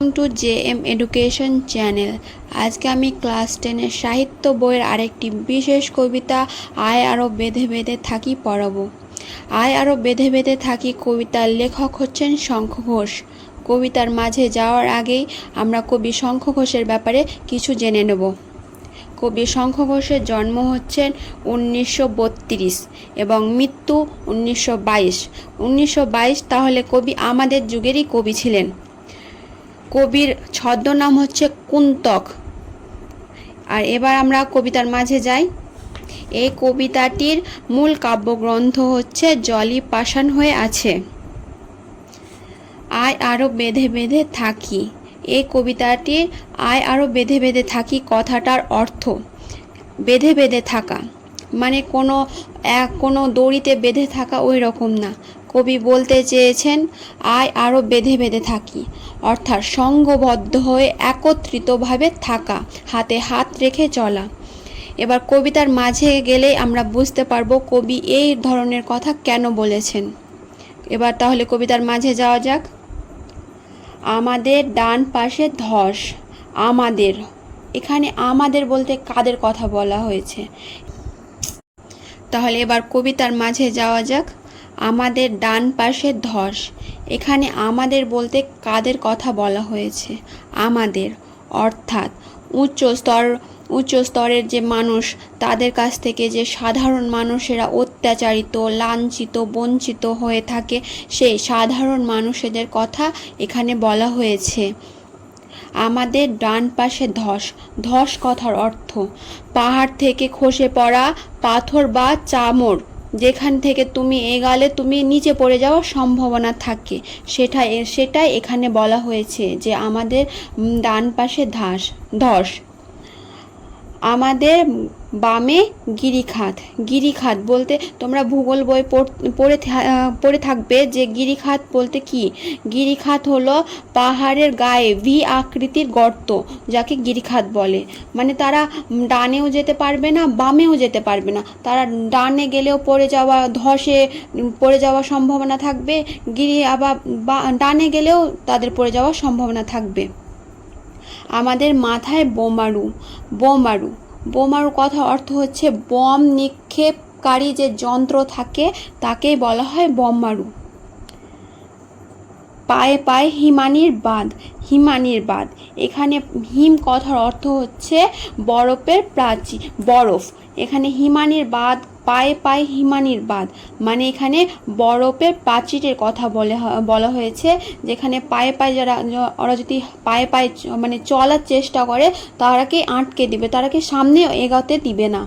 Welcome to J M education channel আজকে আমি class টেনের সাহিত্য বইয়ের আরেকটি বিশেষ কবিতা, আয় আরও বেঁধে বেঁধে থাকি পড়াবো। আয় আরও বেঁধে বেঁধে থাকি কবিতার লেখক হচ্ছেন শঙ্খ ঘোষ। কবিতার মাঝে যাওয়ার আগেই আমরা কবি শঙ্খ ঘোষের ব্যাপারে কিছু জেনে নেব। কবি শঙ্খ ঘোষের জন্ম হচ্ছেন উনিশশো বত্রিশ এবং মৃত্যু উনিশশো বাইশ। উনিশশো তাহলে কবি আমাদের যুগেরই কবি ছিলেন। কবির ছদ্মনাম হচ্ছে কুন্তক। আর এবার আমরা কবিতার মাঝে যাই। এই কবিতাটির মূল কাব্যগ্রন্থ হচ্ছে জলি পাষাণ হয়ে আছে। আয় আরও বেঁধে বেঁধে থাকি। এই কবিতাটির আয় আরও বেঁধে বেঁধে থাকি কথাটার অর্থ। বেঁধে বেঁধে থাকা। মানে কোনো এক, কোনো দড়িতে বেঁধে থাকা ওই রকম না। কবি বলতে চেয়েছেন, আয় আরও বেঁধে বেঁধে থাকি। অর্থাৎ সঙ্গবদ্ধ হয়ে একত্রিতভাবে থাকা, হাতে হাত রেখে চলা। এবার কবিতার মাঝে গেলেই আমরা বুঝতে পারব কবি এই ধরনের কথা কেন বলেছেন। এবার তাহলে কবিতার মাঝে যাওয়া যাক। আমাদের ডান পাশে ধস, আমাদের। এখানে আমাদের বলতে কাদের কথা বলা হয়েছে? তাহলে এবার কবিতার মাঝে যাওয়া যাক। আমাদের ডান পাশে ধস। এখানে আমাদের বলতে কাদের কথা বলা হয়েছে? আমাদের, অর্থাৎ উচ্চ স্তর, উচ্চ স্তরের যে মানুষ, তাদের কাছ থেকে যে সাধারণ মানুষেরা অত্যাচারিত, লাঞ্ছিত, বঞ্চিত হয়ে থাকে, সেই সাধারণ মানুষেদের কথা এখানে বলা হয়েছে। আমাদের ডান পাশে ধস। ধস কথার অর্থ, পাহাড় থেকে খসে পড়া পাথর বা চামড়। যেখান থেকে তুমি এগালে তুমি নিচে পড়ে যাওয়ার সম্ভাবনা থাকে। সেটা সেটাই এখানে বলা হয়েছে যে আমাদের ডান পাশে ধাস, ধস। আমাদের বামে গিরিখাত। গিরিখাত বলতে তোমরা ভূগোল বই পড়- পড়ে থাকবে যে গিরিখাত বলতে কি? গিরিখাত হলো পাহাড়ের গায়ে ভি আকৃতির গর্ত, যাকে গিরিখাত বলে। মানে তারা ডানেও যেতে পারবে না, বামেও যেতে পারবে না। তারা ডানে গেলেও পড়ে যাওয়া, ধসে পড়ে যাওয়ার সম্ভাবনা থাকবে। গিরি আবার ডানে গেলেও তাদের পড়ে যাওয়ার সম্ভাবনা থাকবে। আমাদের মাথায় বোমারু বোমারু। বোমারু কথা অর্থ হচ্ছে বম নিক্ষেপকারী যে যন্ত্র থাকে, তাকেই বলা হয় বোমারু। পায়ে পায়ে হিমানির বাঁধ হিমানির বাঁধ। এখানে হিম কথার অর্থ হচ্ছে বরফের প্রাচীর বরফ। এখানে হিমানির বাঁধ পায়ে পায়ে হিমানির বাঁধ। মানে এখানে বরফের প্রাচীরের কথা বলে বলা হয়েছে, যেখানে পায়ে পায়ে যারা ওরা যদি পায়ে পায়ে মানে চলার চেষ্টা করে, তারাকে আটকে দিবে, তারাকে সামনে এগোতে দিবে না।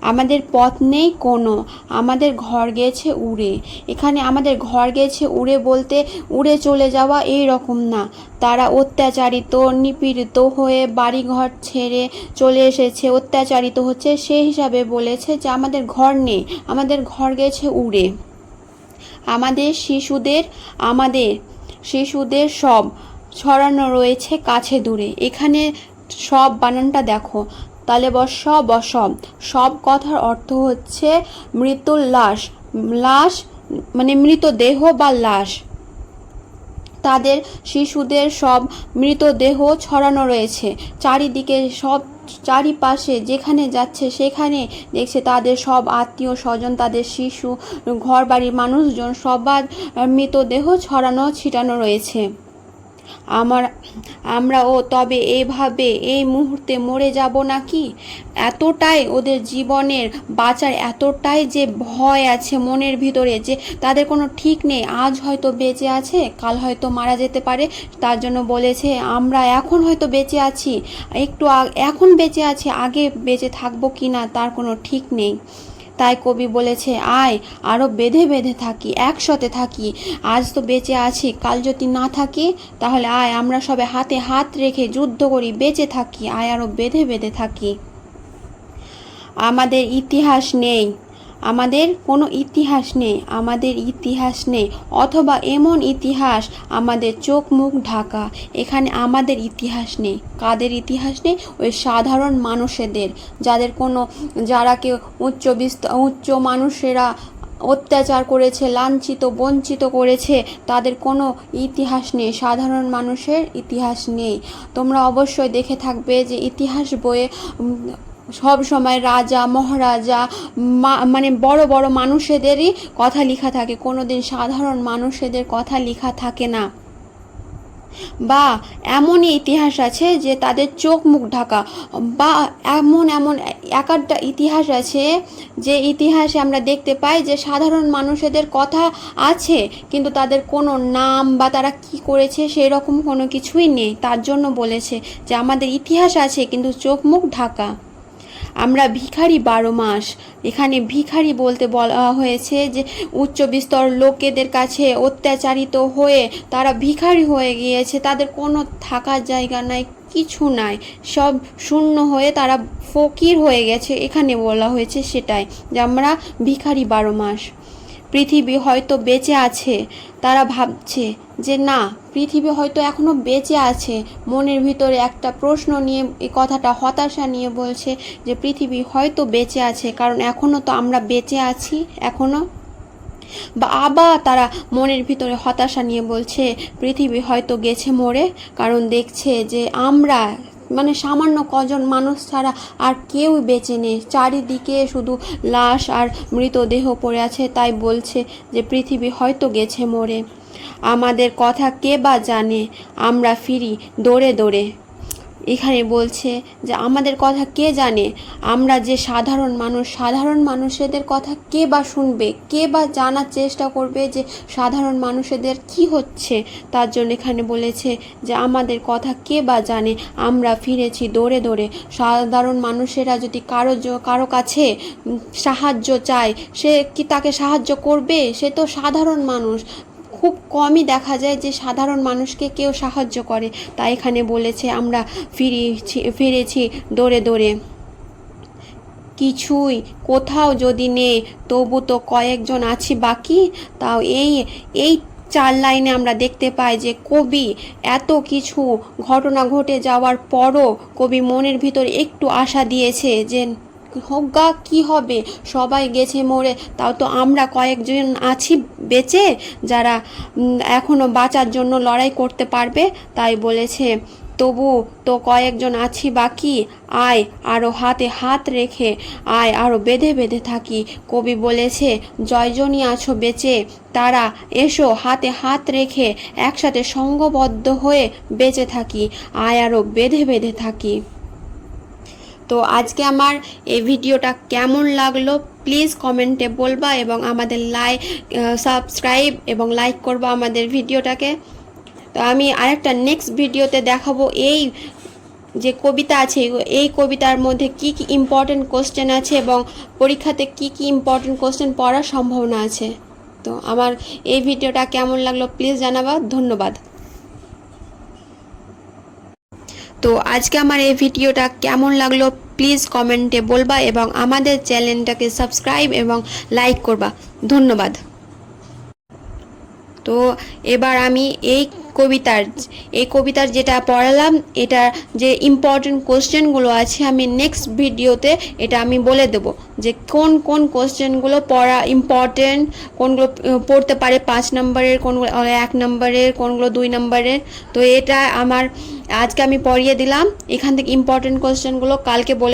আমাদের পথ নেই কোনো। আমাদের ঘর গেছে উড়ে। এখানে আমাদের ঘর গেছে উড়ে বলতে উড়ে চলে যাওয়া এই রকম না। তারা অত্যাচারিত, নিপীড়িত হয়ে বাড়িঘর ছেড়ে চলে এসেছে। অত্যাচারিত হচ্ছে সেই হিসাবে বলেছে যে আমাদের ঘর নেই, আমাদের ঘর গেছে উড়ে। আমাদের শিশুদের আমাদের শিশুদের সব ছড়ানো রয়েছে কাছে দূরে। এখানে সব বানানটা দেখো। তাহলে বস অসব সব কথার অর্থ হচ্ছে মৃত্যুর লাশ। লাশ মানে মৃতদেহ বা লাশ। তাদের শিশুদের সব মৃতদেহ ছড়ানো রয়েছে। চারিদিকে সব, চারিপাশে যেখানে যাচ্ছে সেখানে দেখছে তাদের সব আত্মীয় স্বজন, তাদের শিশু ঘর বাড়ির মানুষজন সবার মৃতদেহ ছড়ানো, ছিটানো রয়েছে। আমার আমরাও তবে এইভাবে এই মুহূর্তে মরে যাব নাকি? এতটাই ওদের জীবনের বাঁচার, এতটাই যে ভয় আছে মনের ভিতরে যে তাদের কোনো ঠিক নেই। আজ হয়তো বেঁচে আছে, কাল হয়তো মারা যেতে পারে। তার জন্য বলেছে, আমরা এখন হয়তো বেঁচে আছি। একটু এখন বেঁচে আছি, আগে বেঁচে থাকব কি না তার কোনো ঠিক নেই। তাই কবি বলেছে, আয় আরও বেঁধে বেঁধে থাকি, একসাথে থাকি। আজ তো বেঁচে আছি, কাল যদি না থাকি, তাহলে আয়, আমরা সবে হাতে হাত রেখে যুদ্ধ করি, বেঁচে থাকি, আয় আরও বেঁধে বেঁধে থাকি। আমাদের ইতিহাস নেই। আমাদের কোনো ইতিহাস নেই, আমাদের ইতিহাস নেই, অথবা এমন ইতিহাস আমাদের চোখ মুখ ঢাকা, এখানে আমাদের ইতিহাস নেই। কাদের ইতিহাস নেই? ওই সাধারণ মানুষেদের, যাদের কোনো, যারা কেউ উচ্চ উচ্চ মানুষেরা অত্যাচার করেছে, লাঞ্ছিত, বঞ্চিত করেছে, তাদের কোনো ইতিহাস নেই, সাধারণ মানুষের ইতিহাস নেই। তোমরা অবশ্যই দেখে থাকবে যে ইতিহাস বইয়ে সব সময় রাজা, মহারাজা মানে বড় বড় মানুষেদেরই কথা লেখা থাকে। কোনোদিন সাধারণ মানুষেদের কথা লেখা থাকে না। বা এমনই ইতিহাস আছে যে তাদের চোখ মুখ ঢাকা। বা এমন এমন এক একটা ইতিহাস আছে যে ইতিহাসে আমরা দেখতে পাই যে সাধারণ মানুষেদের কথা আছে, কিন্তু তাদের কোনো নাম বা তারা কি করেছে সেই রকম কোনো কিছুই নেই। তার জন্য বলেছে যে আমাদের ইতিহাস আছে, কিন্তু চোখ মুখ ঢাকা। আমরা ভিখারি বারো মাস। এখানে ভিখারি বলতে বলা হয়েছে যে উচ্চ বিস্তর লোকেদের কাছে অত্যাচারিত হয়ে তারা ভিখারি হয়ে গিয়েছে। তাদের কোনো থাকার জায়গা নাই, কিছু নাই। সব শূন্য হয়ে তারা ফকির হয়ে গেছে। এখানে বলা হয়েছে সেটাই যে, আমরা ভিখারি বারো মাস। পৃথিবী হয়তো বেঁচে আছে, তারা ভাবছে যে না, পৃথিবী হয়তো এখনও বেঁচে আছে। মনের ভিতরে একটা প্রশ্ন নিয়ে, এই কথাটা হতাশা নিয়ে বলছে যে পৃথিবী হয়তো বেঁচে আছে, কারণ এখনও তো আমরা বেঁচে আছি, এখনও। বা আবার তারা মনের ভিতরে হতাশা নিয়ে বলছে, পৃথিবী হয়তো গেছে মরে, কারণ দেখছে যে আমরা মানে সামান্য কজন মানুষ ছাড়া আর কেউ বেঁচে নেই। চারিদিকে শুধু লাশ আর মৃতদেহ পড়ে আছে, তাই বলছে যে পৃথিবী হয়তো গেছে মরে। আমাদের কথা কে বা জানে, আমরা ফিরি দৌড়ে দৌড়ে। এখানে বলছে যে, আমাদের কথা কে জানে? আমরা যে সাধারণ মানুষ, সাধারণ মানুষেদের কথা কে বা শুনবে? কে বা জানার চেষ্টা করবে যে, সাধারণ মানুষেদের কি হচ্ছে? তার জন্য এখানে বলেছে যে, আমাদের কথা কে বা জানে? আমরা ফিরেছি দৌড়ে দৌড়ে। সাধারণ মানুষেরা যদি কারও কারও কাছে সাহায্য চায়, সে কি তাকে সাহায্য করবে? সে তো সাধারণ মানুষ। খুব কমই দেখা যায় যে সাধারণ মানুষকে কেউ সাহায্য করে। তাই এখানে বলেছে, আমরা ফিরেছি ফিরেছি দৌড়ে দৌড়ে। কিছুই কোথাও যদি নেই, তবু তো কয়েকজন আছি বাকি। তাও এই এই চার লাইনে আমরা দেখতে পাই যে কবি এত কিছু ঘটনা ঘটে যাওয়ার পরও কবি মনের ভিতর একটু আশা দিয়েছে যে হোগা কি হবে সবাই গেছে মরে তাও তো আমরা কয়েকজন আছি বেঁচে যারা উম, এখনও বাঁচার জন্য লড়াই করতে পারবে তাই বলেছে। তবু তো কয়েকজন আছি বাকি আয় আরও হাতে হাত রেখে আয় আরও বেঁধে বেঁধে থাকি কবি বলেছে জয়জনই আছো বেঁচে তারা এসো হাতে হাত রেখে একসাথে সঙ্গবদ্ধ হয়ে বেঁচে থাকি আয় আরও বেঁধে বেঁধে থাকি। তো আজকে আমার এই ভিডিওটা কেমন লাগল প্লিজ কমেন্টে বলবা এবং আমাদের লাইক সাবস্ক্রাইব এবং লাইক করবা আমাদের ভিডিওটাকে। তো আমি আরেকটা নেক্সট ভিডিওতে দেখাবো এই যে কবিতা আছে, এই কবিতার মধ্যে কি কি ইম্পর্টেন্ট কোশ্চেন আছে এবং পরীক্ষাতে কি কি ইম্পর্টেন্ট কোশ্চেন পড়ার সম্ভাবনা আছে। তো আমার এই ভিডিওটা কেমন লাগল প্লিজ জানাবা, ধন্যবাদ। তো আজকে আমার এই ভিডিওটা কেমন লাগল প্লিজ কমেন্টে বলবা এবং আমাদের চ্যানেলটাকে সাবস্ক্রাইব এবং লাইক করবা। ধন্যবাদ। তো এবার আমি এই কবিতার এই কবিতার যেটা পড়ালাম, এটা যে ইম্পর্টেন্ট কোশ্চেনগুলো আছে, আমি নেক্সট ভিডিওতে এটা আমি বলে দেব যে কোন কোন কোশ্চেনগুলো পড়া ইম্পর্টেন্ট কোনগুলো পড়তে পারে পাঁচ নম্বরের, কোনগুলো এক নম্বরের, কোনগুলো দুই নম্বরের। তো এটা আমার আজকে আমি পড়িয়ে দিলাম। এখান থেকে ইম্পর্টেন্ট কোশ্চেনগুলো কালকে বলে